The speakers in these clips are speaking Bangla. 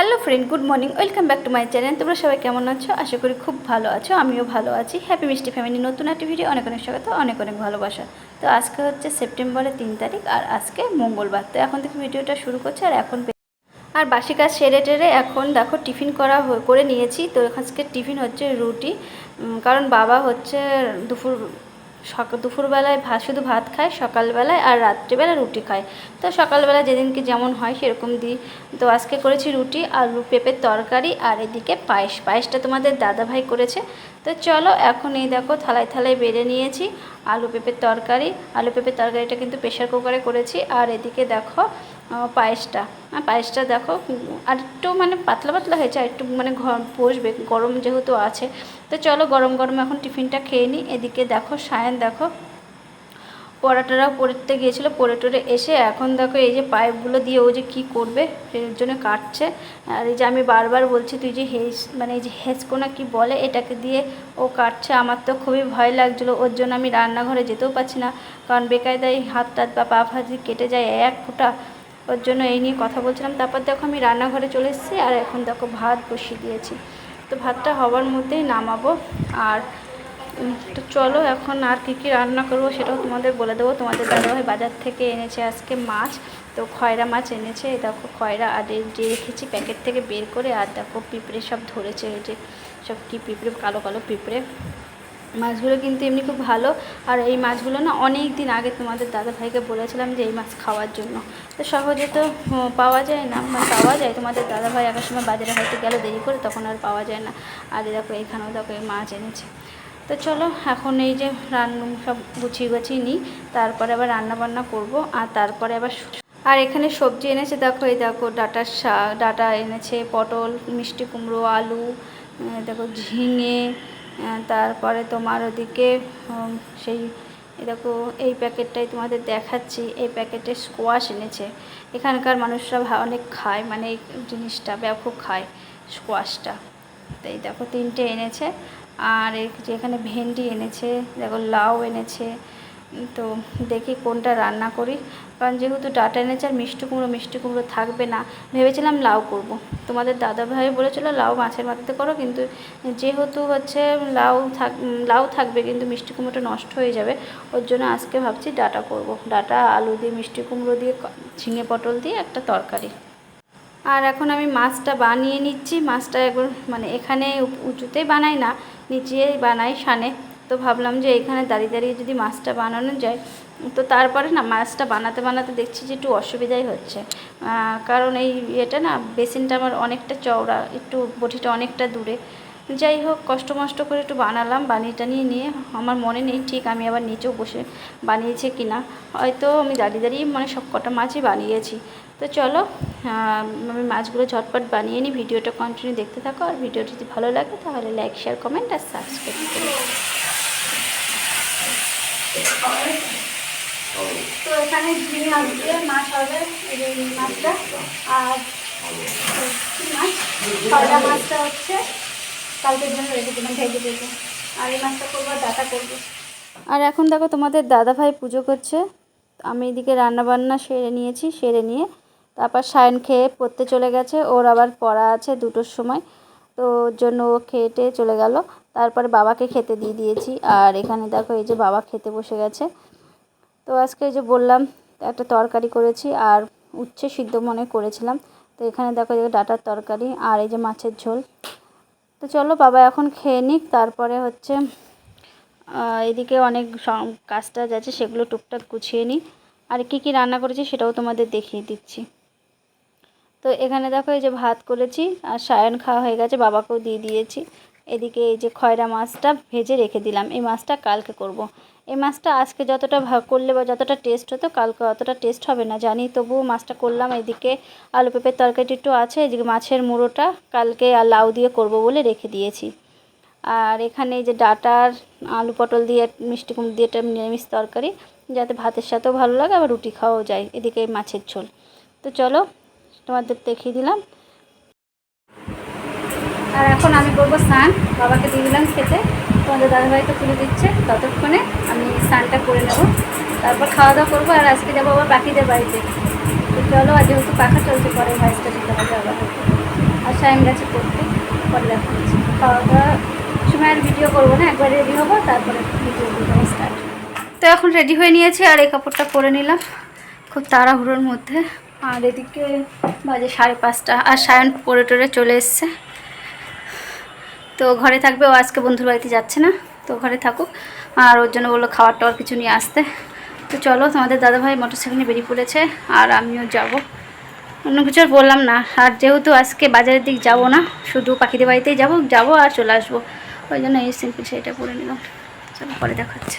Hello friend, good morning, welcome back to my channel. তোমরা সবাই কেমন আছো? আশা করি খুব ভালো আছো, আমিও ভালো আছি। হ্যাপি মিষ্টি ফ্যামিলি, নতুন একটি ভিডিও, অনেক অনেক স্বাগত, অনেক অনেক ভালোবাসা। তো আজকে হচ্ছে সেপ্টেম্বরের তিন তারিখ আর আজকে মঙ্গলবার। তো এখন থেকে ভিডিওটা শুরু করছে আর এখন আর বাসি কাজ সেরে টেরে এখন দেখো টিফিন করা করে নিয়েছি। তো আজকে টিফিন হচ্ছে রুটি কারণ বাবা হচ্ছে দুপুর সকাল দুপুরবেলায় ভাত শুধু ভাত খায়, সকালবেলায় আর রাত্রিবেলা রুটি খায়। তো সকালবেলা যেদিনকে যেমন হয় সেরকম দিই তো আজকে করেছি রুটি, আলু পেঁপের তরকারি আর এদিকে পায়েস। পায়েসটা তোমাদের দাদাভাই করেছে। তো চলো এখন এই দেখো থালায় থালায় বেড়ে নিয়েছি আলু পেঁপের তরকারি। আলু পেঁপের তরকারিটা কিন্তু প্রেশার কুকারে করেছি। আর এদিকে দেখো পায়েসটা। আর পায়েসটা দেখো, আর একটু মানে পাতলা পাতলা হয়েছে আর একটু মানে ঘ- বসবে, গরম যেহেতু আছে। তো চলো গরম গরম এখন টিফিনটা খেয়ে নিই। এদিকে দেখো, সায়ন দেখো পড়াটারাও পড়তে গিয়েছিল পরে টরে এসে এখন দেখো এই যে পাইপগুলো দিয়ে ও যে কী করবে, এর জন্য কাটছে। আর এই যে আমি বারবার বলছি, তুই যে হেস মানে এই যে হেসকোনা কি বলে, এটাকে দিয়ে ও কাটছে। আমার তো খুবই ভয় লাগছিল, ওর জন্য আমি রান্নাঘরে যেতেও পারছি না। কারণ বেকায়দায় হাত টাত বা পা ফাঁজি কেটে যায় এক ফোঁটা। ওর জন্য এই নিয়ে কথা বলছিলাম। তারপর দেখো আমি রান্নাঘরে চলে এসেছি আর এখন দেখো ভাত বসিয়ে দিয়েছি। তো ভাতটা হওয়ার মধ্যেই নামাবো। আর তো চলো এখন আর কী কী রান্না করব সেটাও তোমাদের বলে দেবো। তোমাদের দাদাভাই বাজার থেকে এনেছে আজকে মাছ। তো খয়রা মাছ এনেছে। দেখো খয়রা আর যে রেখেছি প্যাকেট থেকে বের করে। আর দেখো পিঁপড়ে সব ধরেছে। এই যে সব কি পিঁপড়ে, কালো কালো পিঁপড়ে। মাছগুলো কিন্তু এমনি খুব ভালো। আর এই মাছগুলো না অনেক দিন আগে তোমাদের দাদা ভাইকে বলেছিলাম যে এই মাছ খাওয়ার জন্য। তো সহজে তো পাওয়া যায় না। মানে পাওয়া যায়, তোমাদের দাদা ভাই একার সময় বাজারে হয়তো গেল দেরি করে, তখন আর পাওয়া যায় না। আর দেখো এইখানেও দেখো, এই মাছ এনেছে। তো চলো, এখন এই যে রান্না সব গুছিয়ে গুছিয়ে নিই। তারপরে আবার রান্না বান্না করব, আর তারপরে আবার আর এখানে সবজি এনেছে, দেখো, এই দেখো, ডাটার শাক, ডাটা এনেছে, পটল, মিষ্টি কুমড়ো, আলু দেখো, ঝিঙে তারপরে তোমার ওদিকে সেই দেখো, এই প্যাকেটটাই তোমাদের দেখাচ্ছি। এই প্যাকেটে স্কোয়াশ এনেছে। এখানকার মানুষরা অনেক খায় মানে এই জিনিসটা, ব্যাপক খায় স্কোয়াশটা তো এই দেখো, তিনটে এনেছে। আর এখানে ভেন্ডি এনেছে, দেখো লাউ এনেছে তো দেখি কোনটা রান্না করি কারণ যেহেতু ডাটা এনেছে আর মিষ্টি কুমড়ো মিষ্টি কুমড়ো থাকবে না, ভেবেছিলাম লাউ করব। তোমাদের দাদা ভাই বলেছিল, লাউ মাছের মাথাতে করো, কিন্তু যেহেতু হচ্ছে লাউ থাক, লাউ থাকবে, কিন্তু মিষ্টি কুমড়োটা নষ্ট হয়ে যাবে, ওর জন্য আজকে ভাবছি ডাটা করব। ডাটা, আলু দিয়ে, মিষ্টি কুমড়ো দিয়ে ঝিঙে পটল দিয়ে একটা তরকারি আর এখন আমি মাছটা বানিয়ে নিচ্ছি মাছটা একবার মানে এখানে উঁচুতেই বানাই না, নিচেই বানাই সানে তো ভাবলাম যে এখানে দাঁড়িয়ে দাঁড়িয়ে যদি মাছটা বানানো যায়, তো তারপরে না মাছটা বানাতে বানাতে দেখছি যে একটু অসুবিধাই হচ্ছে। কারণ এই ইয়েটা না বেসিনটা আমার অনেকটা চওড়া, একটু বটিটা অনেকটা দূরে। যাই হোক, কষ্ট মষ্ট করে একটু বানালাম বানিয়ে টানিয়ে নিয়ে আমার মনে নেই ঠিক আমি আবার নিচেও বসে বানিয়েছে কি না হয়তো আমি দাঁড়িয়ে দাঁড়িয়ে মানে সব কটা মাছই বানিয়েছি। তো চলো আমি মাছগুলো ঝটপট বানিয়ে নিই, ভিডিওটা কন্টিনিউ দেখতে থাকো। আর ভিডিও যদি ভালো লাগে তাহলে লাইক শেয়ার কমেন্ট আর সাবস্ক্রাইব করো তো এখানে দিয়ে মাছ হবে মাছটা, আর মাছটা হচ্ছে, কালকের জন্য রেখে আর এই মাছটা করব করব। আর এখন দেখো তোমাদের দাদা ভাই পুজো করছে। আমি এদিকে রান্না বান্না সেরে নিয়েছি, সেরে নিয়ে তারপর সায়ন খেয়ে পড়তে চলে গেছে। ওর আবার পড়া আছে দুটোর সময়। তো ওর জন্য ও খেয়ে চলে গেল। তারপরে বাবাকে খেতে দিয়ে দিয়েছি। আর এখানে দেখো এই যে বাবা খেতে বসে গেছে। তো আজকে যে বললাম, একটা তরকারি করেছি আর উচ্ছে সিদ্ধ মনে করেছিলাম। তো এখানে দেখো যে ডাটার তরকারি আর এই যে মাছের ঝোল। তো চলো বাবা এখন খেয়ে নিক, তারপরে হচ্ছে এদিকে অনেক কাজ টাজ আছে, সেগুলো টুকটাক গুছিয়ে নিই। আর কী কী রান্না করেছি সেটাও তোমাদের দেখিয়ে দিচ্ছি। তো এখানে দেখো এই যে ভাত করেছি, আর সায়ন খাওয়া হয়ে গেছে, বাবাকেও দিয়ে দিয়েছি। এদিকে এই যে খয়রা মাছটা ভেজে রেখে দিলাম, এই মাছটা কালকে করব। এই মাছটা আজকে যতটা করলে বা যতটা টেস্ট হতো, কালকে অতটা টেস্ট হবে না। জানি তবুও মাছটা করলাম, এদিকে আলু পেঁপের তরকারিটা একটু আছে, এদিকে মাছের মুড়োটা কালকে আর লাউ দিয়ে করব বলে রেখে দিয়েছি। আর এখানে এই যে ডাটার আলু পটল দিয়ে, মিষ্টি কুমড়ো দিয়ে একটা নিরামিষ তরকারি, যাতে ভাতের সাথেও ভালো লাগে, আবার রুটি খাওয়াও যায়, এদিকে মাছের ঝোল। তো চলো তোমাদের দেখিয়ে দিলাম। আর এখন আমি করব স্নান। বাবাকে দিয়ে দিলাম খেতে। তোমাদের দাদাভাই তো তুলে দিচ্ছে। ততক্ষণে আমি স্নানটা করে নেব। তারপর খাওয়া দাওয়া করব আর আজকে যাব আবার পাখিদের বাড়িতে। তো চলো আর যেহেতু পাখা চলছে, পরে ভয়েসটা দিতে হবে আবার। সায়ন গেছে করতে পরে দেখা খাওয়া দাওয়া সময় আর ভিডিও করব না, একবার রেডি হব, তারপরে ভিডিও ভিডিও স্টার্ট তো এখন রেডি হয়ে নিয়েছি আর এই কাপড়টা পরে নিলাম খুব তাড়াহুড়োর মধ্যে। আর এদিকে বাজে সাড়ে পাঁচটা, আর সায়ন পরে টরে চলে এসছে। তো ঘরে থাকবে, ও আজকে বন্ধুর বাড়িতে যাচ্ছে না, তো ঘরে থাকুক। আর ওর জন্য বলল খাবার টাওয়ার কিছু নিয়ে আসতে। তো চলো, তোমাদের দাদাভাই মোটরসাইকেল বেরিয়ে পড়েছে, আর আমিও যাব। অন্য কিছু আর বললাম না, আর যেহেতু আজকে বাজারের দিক যাব না, শুধু পাখিদের বাড়িতেই যাব যাব আর চলে আসব। ওই জন্য এই সিম্পল শাড়িটা পরে নিলাম। চলো, পরে দেখাচ্ছে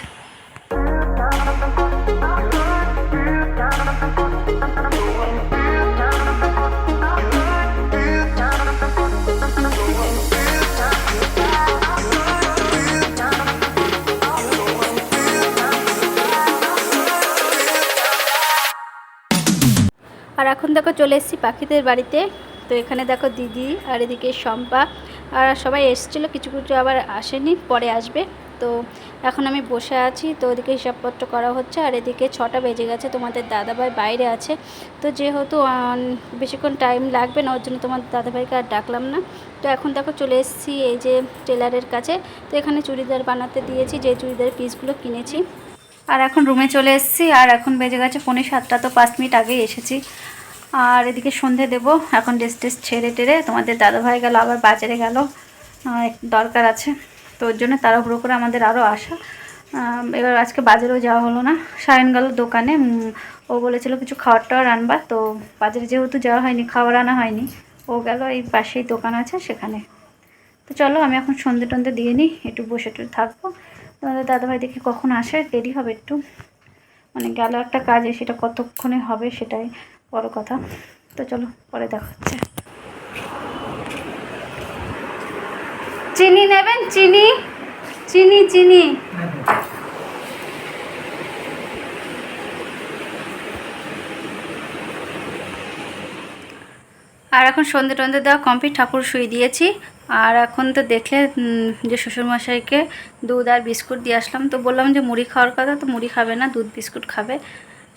আর এখন দেখো চলে এসেছি পাখিদের বাড়িতে। তো এখানে দেখো দিদি আর এদিকে শম্পা। আর সবাই এসেছিল, কিছু কিছু আবার আসেনি, পরে আসবে। তো এখন আমি বসে আছি, তো ওদিকে হিসাবপত্র করা হচ্ছে। আর এদিকে ছটা বেজে গেছে, তোমাদের দাদাভাই বাইরে আছে। তো যেহেতু বেশিক্ষণ টাইম লাগবে না, ওর জন্য তোমার দাদাভাইকে আর ডাকলাম না। তো এখন দেখো চলে এসেছি এই যে টেলারের কাছে। তো এখানে চুড়িদার বানাতে দিয়েছি, যে চুড়িদার পিসগুলো কিনেছি। আর এখন রুমে চলে এসেছি, আর এখন বেজে গেছে পৌনে সাতটা, তো পাঁচ মিনিট আগেই এসেছি। আর এদিকে সন্ধে দেব, এখন ড্রেস টেস ছেড়ে টেরে তোমাদের দাদাভাই গেল, আবার বাজারে গেল দরকার আছে। তো ওর জন্য তাড়াহুড়ো করে আমাদের আরও আসা। এবার আজকে বাজারেও যাওয়া হলো না। সায়ন গেল দোকানে ও বলেছিল কিছু খাবার টাওয়ার আনবা। তো বাজারে যেহেতু যাওয়া হয়নি খাবার আনা হয়নি, ও গেল, এই পাশেই দোকান আছে সেখানে। তো চলো, আমি এখন সন্ধে টন্ধে দিয়ে নিই, একটু বসে একটু থাকব। তোমাদের দাদাভাই দেখি কখন আসে? দেরি হবে একটু। মানে গেল একটা কাজে, সেটা কতক্ষণে হবে সেটাই বড় কথা। তো চলো, পরে দেখা হচ্ছে। চিনি নেবেন? চিনি? চিনি চিনি। আর এখন সন্ধে টন্ধে দেওয়া কমপ্লিট ঠাকুর শুয়ে দিয়েছি। আর এখন তো দেখলে যে শ্বশুরমশাইকে দুধ আর বিস্কুট দিয়ে আসলাম, তো বললাম যে মুড়ি খাওয়ার কথা, তো মুড়ি খাবে না, দুধ বিস্কুট খাবে।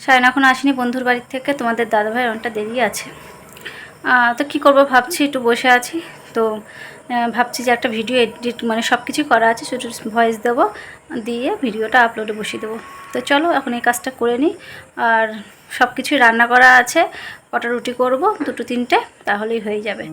সায়ন এখন আসিনি বন্ধুর বাড়ির থেকে, তোমাদের দাদাভাই অনেকটা দেরি আছে। তো কি করব ভাবছি, একটু বসে আছি। তো ভাবছি যে একটা ভিডিও এডিট মানে সব কিছুই করা আছে ছোটো ভয়েস দেবো, দিয়ে ভিডিওটা আপলোডে বসিয়ে দেবো। তো চলো, এখন এই কাজটা করে নিই। আর সব কিছুই রান্না করা আছে, কটা রুটি করব, দুটো তিনটে, তাহলেই হয়ে যাবে।